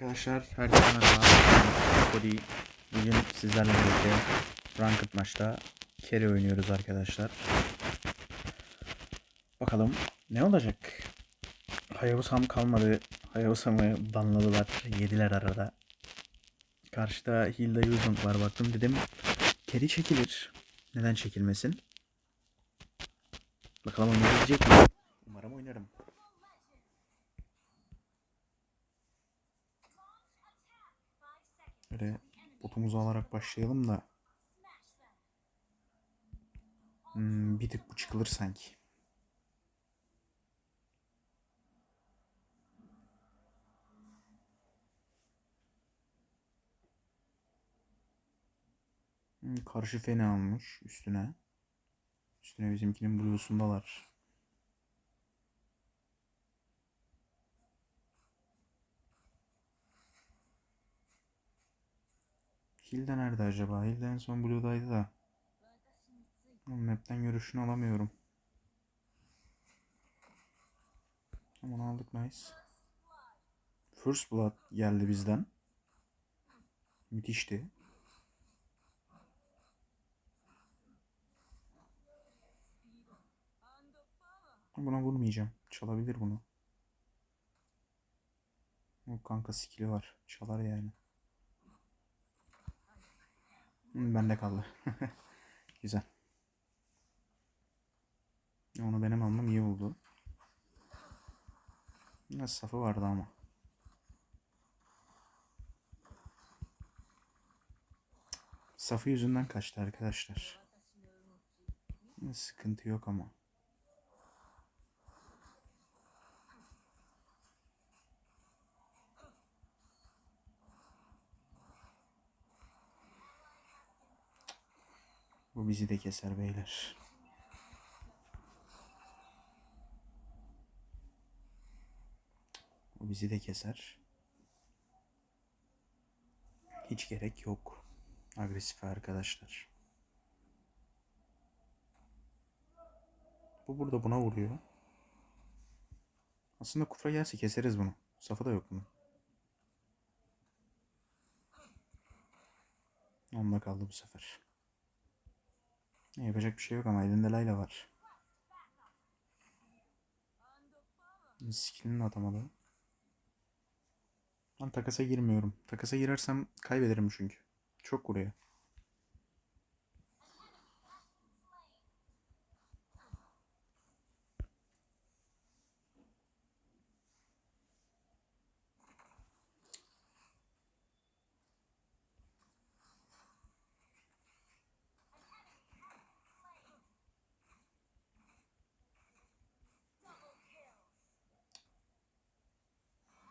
Arkadaşlar herkese merhaba. Cody. Bugün sizlerle birlikte Ranked maçta carry oynuyoruz arkadaşlar. Bakalım ne olacak? Hayabusam kalmadı. Hayabusam'ı banladılar. Yediler arada. Karşıda Hilda Yuzung var baktım dedim. Carry çekilir. Neden çekilmesin? Bakalım oynayabilecek mi? Botumuzu alarak başlayalım da. Hmm, bir tık bu çıkılır sanki. Hmm, karşı fena almış üstüne. Üstüne bizimkinin bluesundalar. Hilda nerede acaba? Hilda en son Blue'daydı da. Map'ten görüşünü alamıyorum. Tamam aldık nice. First Blood geldi bizden. Müthişti. Buna vurmayacağım. Çalabilir bunu. Yok kanka skill'i var. Çalar yani. Bende kaldı. Güzel. Onu benim almam iyi oldu. Biraz safı vardı ama. Safı yüzünden kaçtı arkadaşlar. Sıkıntı yok ama. Bu bizi de keser beyler. Bu bizi de keser. Hiç gerek yok. Agresif arkadaşlar. Bu burada buna vuruyor. Aslında kufra gelse keseriz bunu. Safı da yok bunun. Onda kaldı bu sefer. Yapacak bir şey yok ama elinde Layla var. Skillini atamadı. Ben takasa girmiyorum. Takasa girersem kaybederim çünkü. Çok vuruyor.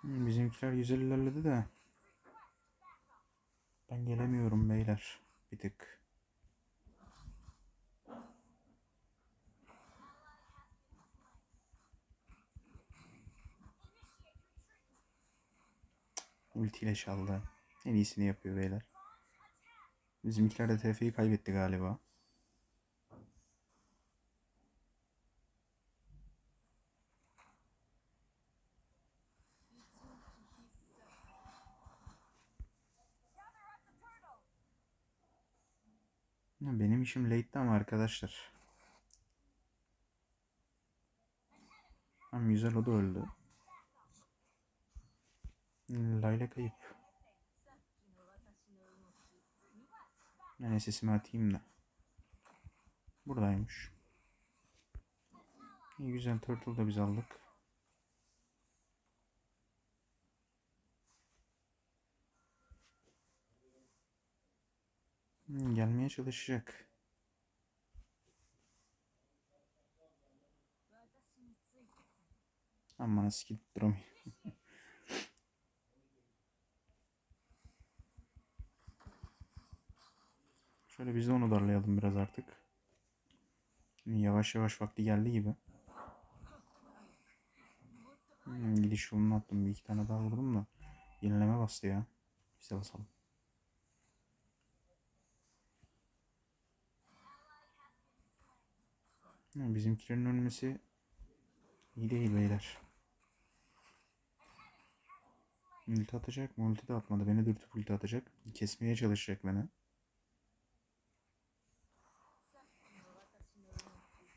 Hmm, Bizimkiler güzel ilerledi de. Ben gelemiyorum beyler. Bir tık. Ultiyle çaldı. En iyisini yapıyor beyler. Bizimkiler de TF'yi kaybetti galiba. Ya Benim işim late'ti ama arkadaşlar. Tamam güzel o da öldü. Layla kayıp. Ben sesimi atayım da. Buradaymış. İyi güzel turtle da biz aldık. Hmm, Gelmeye çalışacak. Aman skill duramıyor. Şöyle biz de onu darlayalım biraz artık. Yavaş yavaş vakti geldi gibi. Hmm, gidiş yolunu attım. Bir iki tane daha vurdum da. Yenileme bastı ya. Biz de basalım. Ya bizimkilerin ölmesi iyi değil beyler. Ulti atacak mı? Ulti de atmadı. Beni dürtüp ulti atacak. Kesmeye çalışacak beni.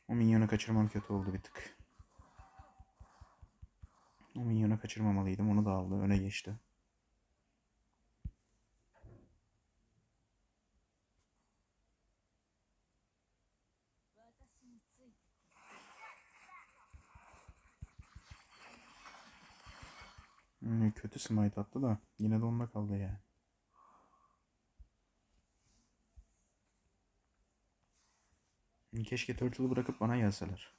O minyonu kaçırmam kötü oldu bir tık. O minyonu kaçırmamalıydım. Onu da aldı. Öne geçti. Hmm, kötü smite attı da yine de onda kaldı yani. Keşke Turtle'ı bırakıp bana gelseler.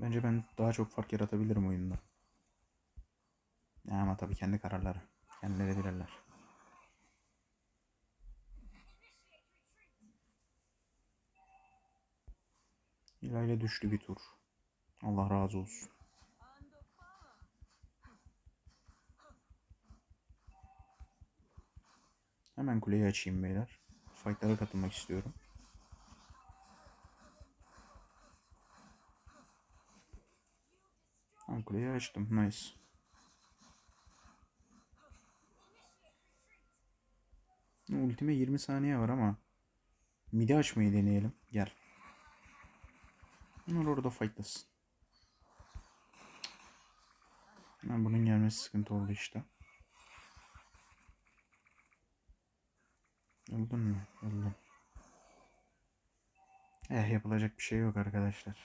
Bence ben daha çok fark yaratabilirim oyunda. Ama tabii kendi kararları. Kendileri bilirler. İlayla düştü bir tur. Allah razı olsun. Hemen kuleyi açayım beyler. Fightlara katılmak istiyorum. Ha, kuleyi açtım. Nice. Ultime 20 saniye var ama midi açmayı deneyelim. Gel. Bunlar orada fightlasın. Ha, bunun gelmesi sıkıntı oldu işte. Öldün mü? Öldüm. Eh yapılacak bir şey yok arkadaşlar.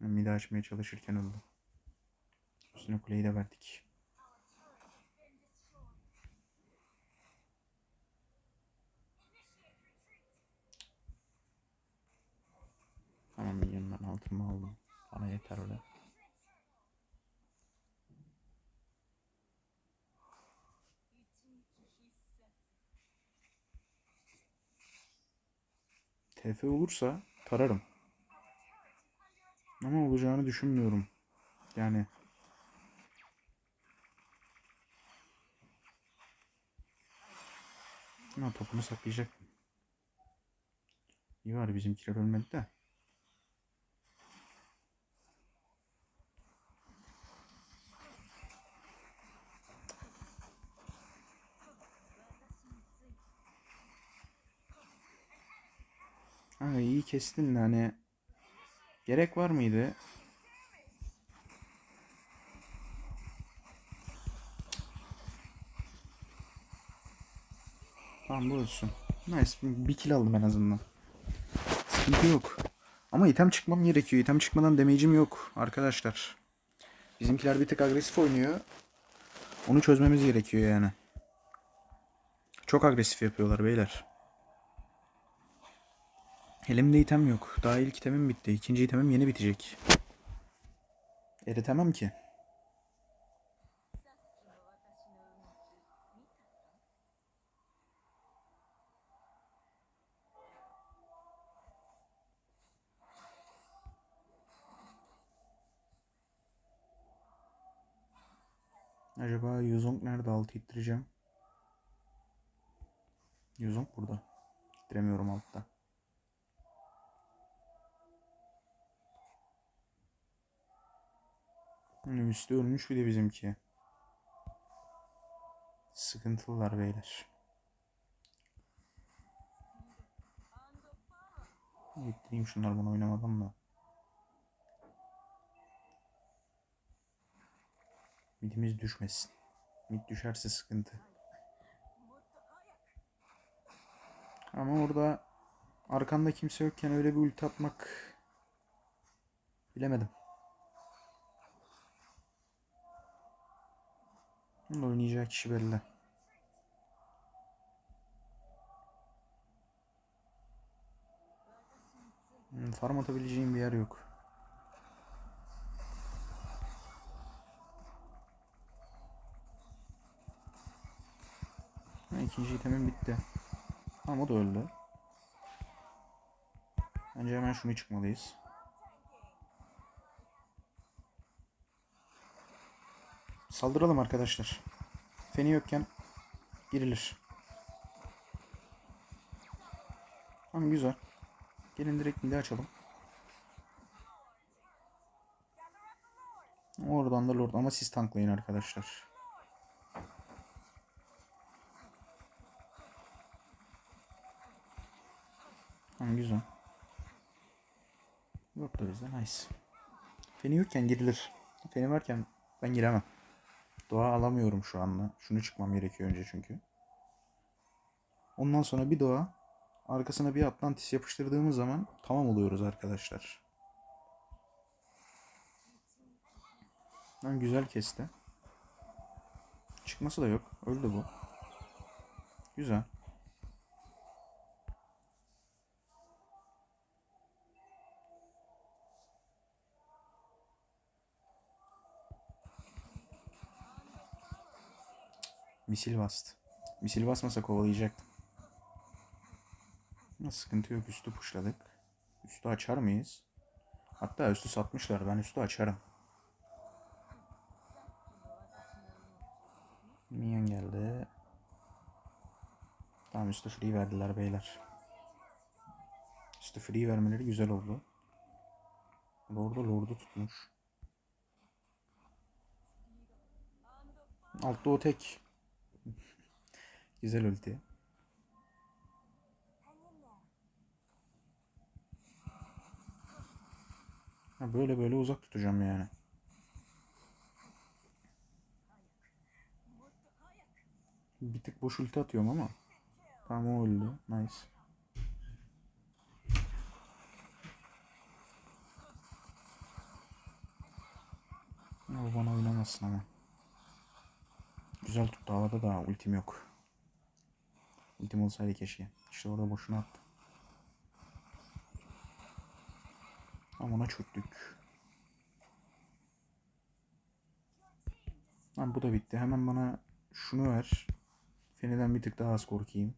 Midi açmaya çalışırken öldüm. Üstüne kuleyi de verdik. Tamam milyondan altımı aldım. Bana yeter öyle. TF olursa tararım. Ama olacağını düşünmüyorum. Yani Ama topunu saklayacak. İyi var bizimkiler ölmedi de. Ha iyi kestin de hani gerek var mıydı? Tamam bu olsun. Nice. Bir kill aldım en azından. Sıkıntı yok. Ama item çıkmam gerekiyor. İtem çıkmadan damage'im yok arkadaşlar. Bizimkiler bir tık agresif oynuyor. Onu çözmemiz gerekiyor yani. Çok agresif yapıyorlar beyler. Elimde item yok. Daha ilk itemim bitti. İkinci itemim yeni bitecek. Eritemem ki. Acaba Yuzong nerede altı ittireceğim? Yuzong burada. İttiremiyorum altta. Üstü ölmüş bir de bizimki. Sıkıntılılar beyler. İttireyim şunlar bunu oynamadan da. Midimiz düşmesin. Mid düşerse sıkıntı. Ama orada arkanda kimse yokken öyle bir ulti atmak bilemedim. Bunun oynayacağı kişi belli. Hmm, Farm atabileceğim bir yer yok. Ha, ikinci itemim bitti. Tamam o da öldü. Bence hemen şunu çıkmalıyız. Saldıralım arkadaşlar. Feni yokken girilir. Tamam güzel. Gelin direkt midi açalım. oradan da Lord ama siz tanklayın arkadaşlar. Tamam güzel. Yok da bizde nice. Feni yokken girilir. Feni varken ben giremem. Doğa alamıyorum şu anda. Şunu çıkmam gerekiyor önce çünkü. Ondan sonra bir doğa. Arkasına bir Atlantis yapıştırdığımız zaman tamam oluyoruz arkadaşlar. Lan güzel kesti. Çıkması da yok. Öldü bu. Güzel. Misil bastı. Misil basmasa kovalayacaktım. Sıkıntı yok. Üstü puşladık. Üstü açar mıyız? Hatta üstü satmışlar. Ben üstü açarım. Minyon geldi. Tamam üstü free verdiler beyler. Üstü free vermeleri güzel oldu. Lord'u Lord'u tutmuş. Altta o tek. Güzel ulti. Ha, böyle böyle uzak tutacağım yani. Bir tık boş ulti atıyorum ama. Tamam o öldü. Nice. Bana oynamasın ama. Güzel tuttu havada da ultim yok. Ultim olsaydı keşke. İşte orada boşuna attı. Ama ona çöktük. Lan bu da bitti. Hemen bana şunu ver. Feniden bir tık daha az korkayım.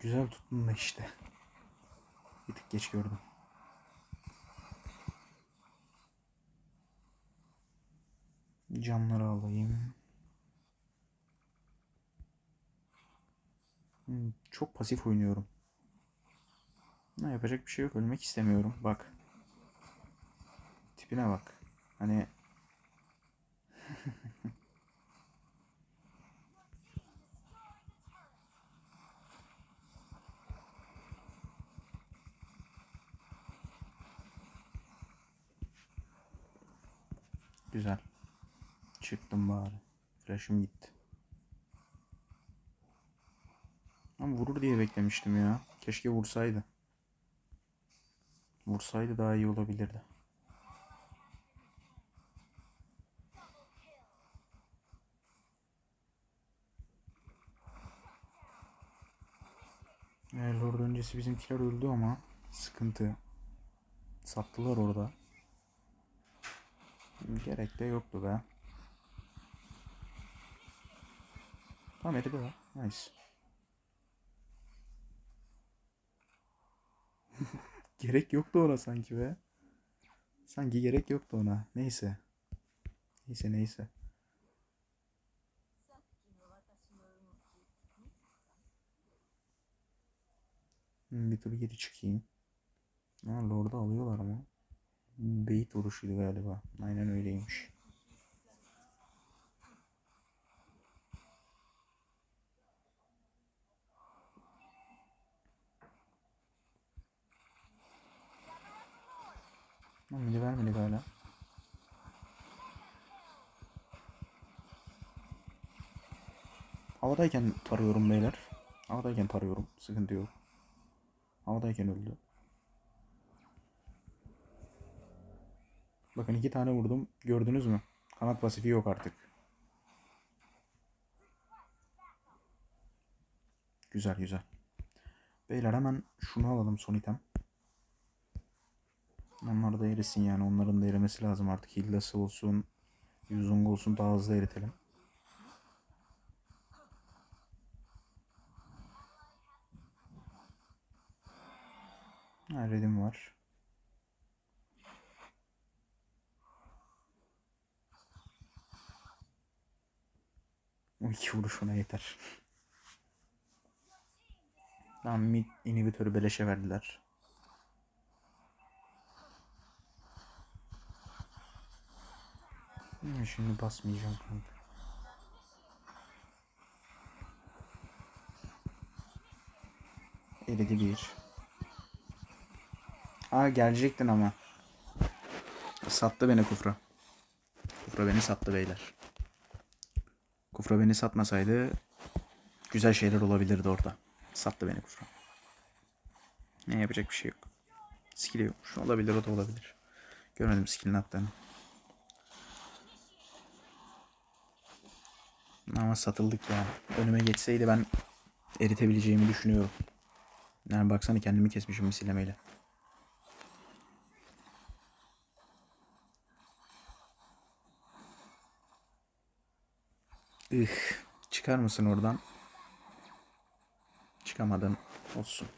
Güzel tuttun da işte. Bir tık geç gördüm. Camları alayım. Hmm, çok pasif oynuyorum. Ne yapacak bir şey yok. Ölmek istemiyorum. Bak. Tipine bak. Hani Güzel. Çıktım bari. Flash'ım gitti. Ama vurur diye beklemiştim ya. Keşke vursaydı. Vursaydı daha iyi olabilirdi. Lord öncesi bizimkiler öldü ama sıkıntı. Sattılar orada. Gerek de yoktu be. Tamam Edgar var. Nice. gerek yoktu ona sanki be. Sanki gerek yoktu ona. Neyse. Neyse neyse. Hmm, Bir tur geri çıkayım. Ha, Lord'u alıyorlar ama. Bait vuruşuydu galiba. Aynen öyleymiş. Lan mini vermedi hala. Havadayken tarıyorum beyler. Havadayken tarıyorum. Sıkıntı yok. Havadayken öldü. Bakın iki tane vurdum. Gördünüz mü? Kanat pasifi yok artık. Güzel güzel. Beyler hemen şunu alalım son item. Onlar da erisin yani. Onların da erimesi lazım artık. Hillası olsun. Yuzung olsun daha hızlı eritelim. Ha, redim var. O iki vuruş ona yeter. Tamam mid inhibitörü beleşe verdiler. Şimdi basmayacağım kanka. Eridi bir. Aa gelecektin ama. Sattı beni Kufra. Kufra beni sattı beyler. Kufra beni satmasaydı güzel şeyler olabilirdi orada. Sattı beni Kufra. Ne yapacak bir şey yok. Skill yokmuş. Olabilir o da olabilir. Görmedim skill'in attığını. Ama satıldık ya. Önüme geçseydi ben eritebileceğimi düşünüyorum. Yani baksana kendimi kesmişim misillemeyle. Ih, çıkar mısın oradan? Çıkamadın. Olsun.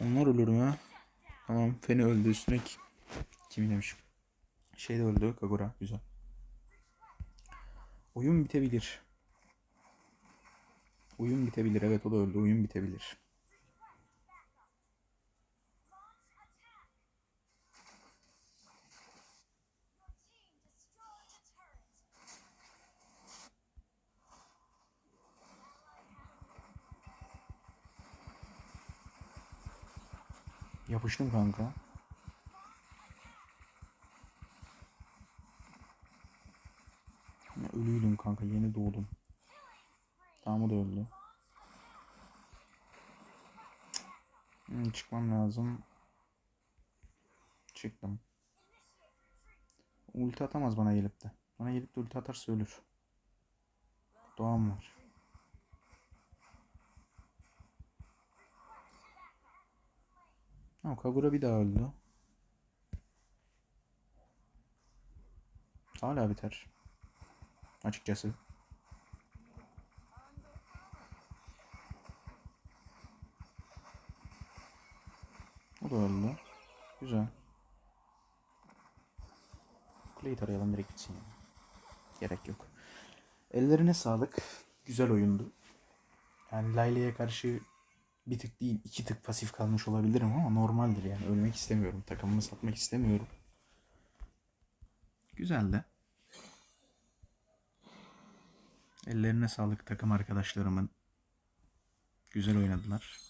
Onlar ölür mü? Tamam. Feni öldü üstüne ki- kim demiş? Şey de öldü. Kagura. Güzel. Oyun bitebilir. Oyun bitebilir. Evet o da öldü. Oyun bitebilir. Yapıştım kanka. Ya ölüydüm kanka. Yeni doğdum. Tamam da öldü. Hmm, çıkmam lazım. Çıktım. Ulti atamaz bana gelip de. Bana gelip de ulti atarsa ölür. Doğan var. Ha, Kagura bir daha öldü. Hala biter. Açıkçası. O da öldü. Güzel. Kuleyi tarayalım direkt gitsin. ya. Gerek yok. Ellerine sağlık. Güzel oyundu. Yani Layla'ya karşı bir tık değil iki tık pasif kalmış olabilirim ama normaldir yani. Ölmek istemiyorum. Takımımı satmak istemiyorum. Güzeldi. Ellerine sağlık takım arkadaşlarımın. Güzel oynadılar.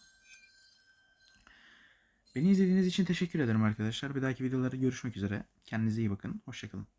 Beni izlediğiniz için teşekkür ederim arkadaşlar. Bir dahaki videolarda görüşmek üzere. Kendinize iyi bakın. Hoşçakalın.